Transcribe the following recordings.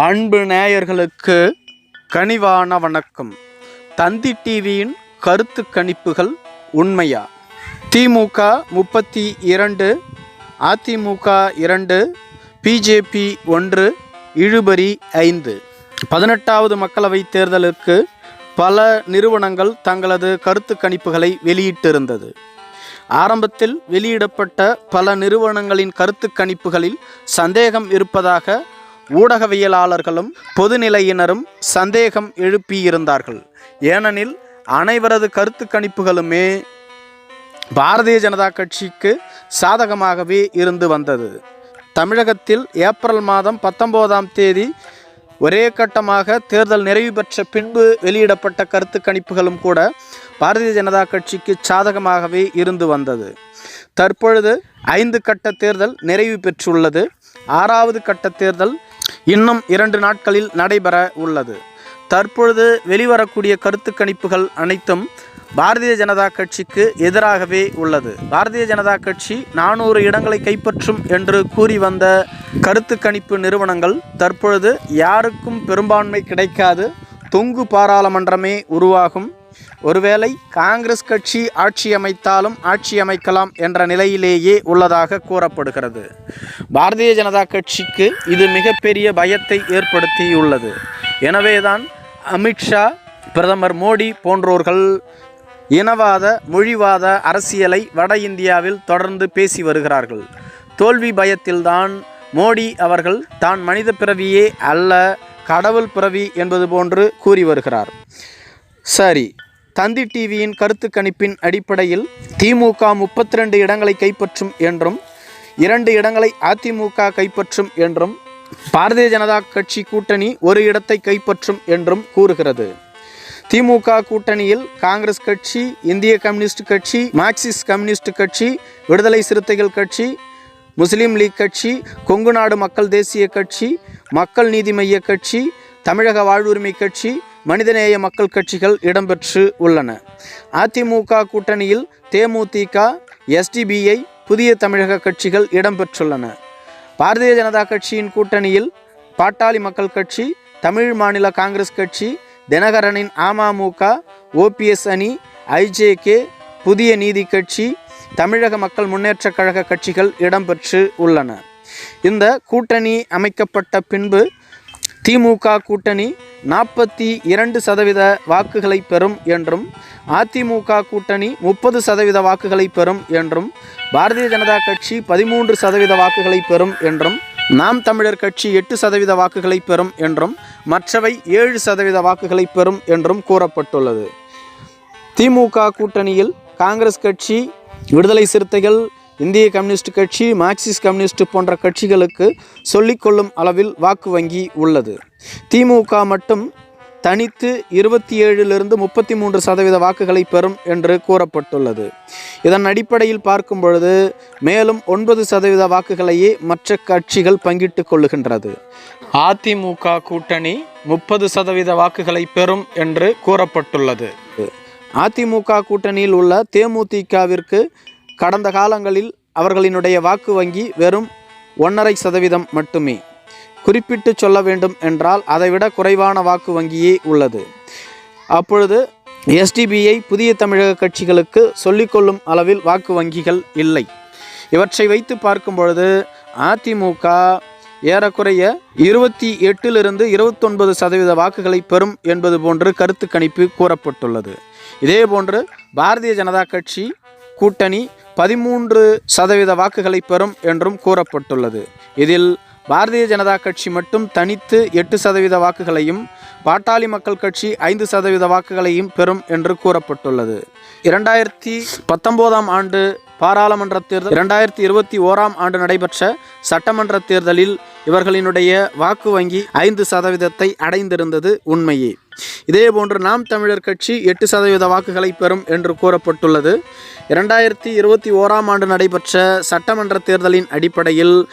அன்பு நேயர்களுக்கு கனிவான வணக்கம். தந்தி டிவியின் கருத்து கணிப்புகள் உண்மையா? திமுக முப்பத்தி இரண்டு அதிமுக இரண்டு பிஜேபி ஒன்று இழுபறி ஐந்து. பதினெட்டாவது மக்களவைத் தேர்தலுக்கு பல நிறுவனங்கள் தங்களது கருத்து கணிப்புகளை வெளியிட்டிருந்தது. ஆரம்பத்தில் வெளியிடப்பட்ட பல நிறுவனங்களின் கருத்து கணிப்புகளில் சந்தேகம் இருப்பதாக ஊடகவியலாளர்களும் பொதுநிலையினரும் சந்தேகம் எழுப்பியிருந்தார்கள். ஏனெனில் அனைவரது கருத்து கணிப்புகளுமே பாரதிய ஜனதா கட்சிக்கு சாதகமாகவே இருந்து வந்தது. தமிழகத்தில் ஏப்ரல் மாதம் பத்தொம்போதாம் தேதி ஒரே கட்டமாக தேர்தல் நிறைவு பெற்ற பின்பு வெளியிடப்பட்ட கருத்து கணிப்புகளும் கூட பாரதிய ஜனதா கட்சிக்கு சாதகமாகவே இருந்து வந்தது. தற்பொழுது ஐந்து கட்ட தேர்தல் நிறைவு பெற்றுள்ளது. ஆறாவது கட்ட தேர்தல் இன்னும் இரண்டு நாட்களில் நடைபெற உள்ளது. தற்பொழுது வெளிவரக்கூடிய கருத்து கணிப்புகள் அனைத்தும் பாரதிய ஜனதா கட்சிக்கு எதிராகவே உள்ளது. பாரதிய ஜனதா கட்சி நானூறு இடங்களை கைப்பற்றும் என்று கூறி வந்த கருத்து கணிப்பு நிறுவனங்கள் தற்பொழுது யாருக்கும் பெரும்பான்மை கிடைக்காது. தொங்கு பாராளுமன்றமே உருவாகும். ஒருவேளை காங்கிரஸ் கட்சி ஆட்சி அமைத்தாலும் ஆட்சி அமைக்கலாம் என்ற நிலையிலேயே உள்ளதாக கூறப்படுகிறது. பாரதிய ஜனதா கட்சிக்கு இது மிகப்பெரிய பயத்தை ஏற்படுத்தியுள்ளது. எனவேதான் அமித்ஷா பிரதமர் மோடி போன்றோர்கள் இனவாத மொழிவாத அரசியலை வட இந்தியாவில் தொடர்ந்து பேசி வருகிறார்கள். தோல்வி பயத்தில்தான் மோடி அவர்கள் தான் மனித பிறவியே அல்ல கடவுள் பிறவி என்பது போன்று கூறி வருகிறார். சரி. தந்தி டிவியின் கருத்து கணிப்பின் அடிப்படையில் திமுக முப்பத்தி ரெண்டு இடங்களை கைப்பற்றும் என்றும் இரண்டு இடங்களை அதிமுக கைப்பற்றும் என்றும் பாரதிய ஜனதா கட்சி கூட்டணி ஒரு இடத்தை கைப்பற்றும் என்றும் கூறுகிறது. திமுக கூட்டணியில் காங்கிரஸ் கட்சி இந்திய கம்யூனிஸ்ட் கட்சி மார்க்சிஸ்ட் கம்யூனிஸ்ட் கட்சி விடுதலை சிறுத்தைகள் கட்சி முஸ்லீம் லீக் கட்சி கொங்கு நாடு மக்கள் தேசிய கட்சி மக்கள் நீதி மைய கட்சி தமிழக வாழ்வுரிமை கட்சி மனிதநேய மக்கள் கட்சிகள் இடம்பெற்று உள்ளன. அதிமுக கூட்டணியில் தேமுதிக எஸ்டிபிஐ புதிய தமிழக கட்சிகள் இடம்பெற்றுள்ளன. பாரதிய ஜனதா கட்சியின் கூட்டணியில் பாட்டாளி மக்கள் கட்சி தமிழ் மாநில காங்கிரஸ் கட்சி தினகரனின் அமமுக ஓபிஎஸ் அணி ஐஜேகே புதிய நீதி கட்சி தமிழக மக்கள் முன்னேற்றக் கழக கட்சிகள் இடம்பெற்று உள்ளன. இந்த கூட்டணி அமைக்கப்பட்ட பின்பு திமுக கூட்டணி நாற்பத்தி இரண்டு சதவீத வாக்குகளை பெறும் என்றும் அதிமுக கூட்டணி முப்பது சதவீத வாக்குகளை பெறும் என்றும் பாரதிய ஜனதா கட்சி பதிமூன்று சதவீத வாக்குகளை பெறும் என்றும் நாம் தமிழர் கட்சி எட்டு சதவீத வாக்குகளை பெறும் என்றும் மற்றவை ஏழு சதவீத வாக்குகளை பெறும் என்றும் கூறப்பட்டுள்ளது. திமுக கூட்டணியில் காங்கிரஸ் கட்சி விடுதலை சிறுத்தைகள் இந்திய கம்யூனிஸ்ட் கட்சி மார்க்சிஸ்ட் கம்யூனிஸ்ட் போன்ற கட்சிகளுக்கு சொல்லிக்கொள்ளும் அளவில் வாக்கு வங்கி உள்ளது. திமுக மட்டும் தனித்து இருபத்தி ஏழிலிருந்து முப்பத்தி மூன்று சதவீத வாக்குகளை பெறும் என்று கூறப்பட்டுள்ளது. இதன் அடிப்படையில் பார்க்கும் பொழுது மேலும் ஒன்பது சதவீத வாக்குகளையே மற்ற கட்சிகள் பங்கிட்டுக் கொள்ளுகின்றது. அதிமுக கூட்டணி முப்பது சதவீத வாக்குகளை பெறும் என்று கூறப்பட்டுள்ளது. அதிமுக கூட்டணியில் உள்ள தேமுதிகவிற்கு கடந்த காலங்களில் அவர்களினுடைய வாக்கு வங்கி வெறும் ஒன்றரை சதவீதம் மட்டுமே. குறிப்பிட்டு சொல்ல வேண்டும் என்றால் அதைவிட குறைவான வாக்கு வங்கியே உள்ளது. அப்பொழுது எஸ்டிபிஐ புதிய தமிழக கட்சிகளுக்கு சொல்லிக்கொள்ளும் அளவில் வாக்கு வங்கிகள் இல்லை. இவற்றை வைத்து பார்க்கும் பொழுது அதிமுக ஏறக்குறைய இருபத்தி எட்டிலிருந்து இருபத்தொன்பது சதவீத வாக்குகளை பெறும் என்பது போன்று கருத்து கணிப்பு கூறப்பட்டுள்ளது. இதேபோன்று பாரதிய ஜனதா கட்சி கூட்டணி பதிமூன்று சதவீத வாக்குகளை பெறும் என்றும் கூறப்பட்டுள்ளது. இதில் பாரதிய ஜனதா கட்சி மட்டும் தனித்து எட்டு சதவீத வாக்குகளையும் பாட்டாளி மக்கள் கட்சி ஐந்து சதவீத வாக்குகளையும் பெறும் என்று கூறப்பட்டுள்ளது. இரண்டாயிரத்தி பத்தொன்பதாம் ஆண்டு பாராளுமன்ற தேர்தல் இரண்டாயிரத்தி இருபத்தி ஓராம் ஆண்டு நடைபெற்ற சட்டமன்ற தேர்தலில் இவர்களினுடைய வாக்கு வங்கி ஐந்து சதவீதத்தை அடைந்திருந்தது உண்மையே. இதேபோன்று நாம் தமிழர் கட்சி எட்டு சதவீத வாக்குகளை பெறும் என்று கூறப்பட்டுள்ளது. இரண்டாயிரத்தி இருபத்தி ஓராம் ஆண்டு நடைபெற்ற சட்டமன்ற தேர்தலின் அடிப்படையில்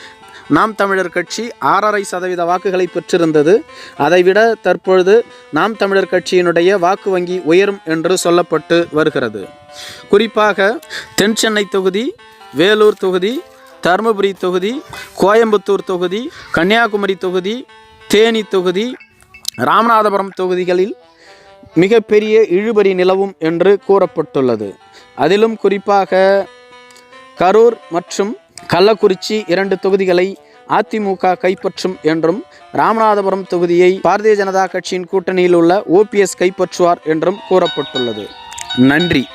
நாம் தமிழர் கட்சி ஆறரை சதவீத வாக்குகளை பெற்றிருந்தது. அதைவிட தற்பொழுது நாம் தமிழர் கட்சியினுடைய வாக்கு வங்கி உயரும் என்று சொல்லப்பட்டு வருகிறது. குறிப்பாக தென் சென்னை தொகுதி வேலூர் தொகுதி தருமபுரி தொகுதி கோயம்புத்தூர் தொகுதி கன்னியாகுமரி தொகுதி தேனி தொகுதி ராமநாதபுரம் தொகுதிகளில் மிகப்பெரிய இழுபறி நிலவும் என்று கூறப்பட்டுள்ளது. அதிலும் குறிப்பாக கரூர் மற்றும் கள்ளக்குறிச்சி இரண்டு தொகுதிகளை அதிமுக கைப்பற்றும் என்றும் ராமநாதபுரம் தொகுதியை பாரதிய ஜனதா கட்சியின் கூட்டணியில் உள்ள ஓபிஎஸ் கைப்பற்றுவார் என்றும் கூறப்பட்டுள்ளது. நன்றி.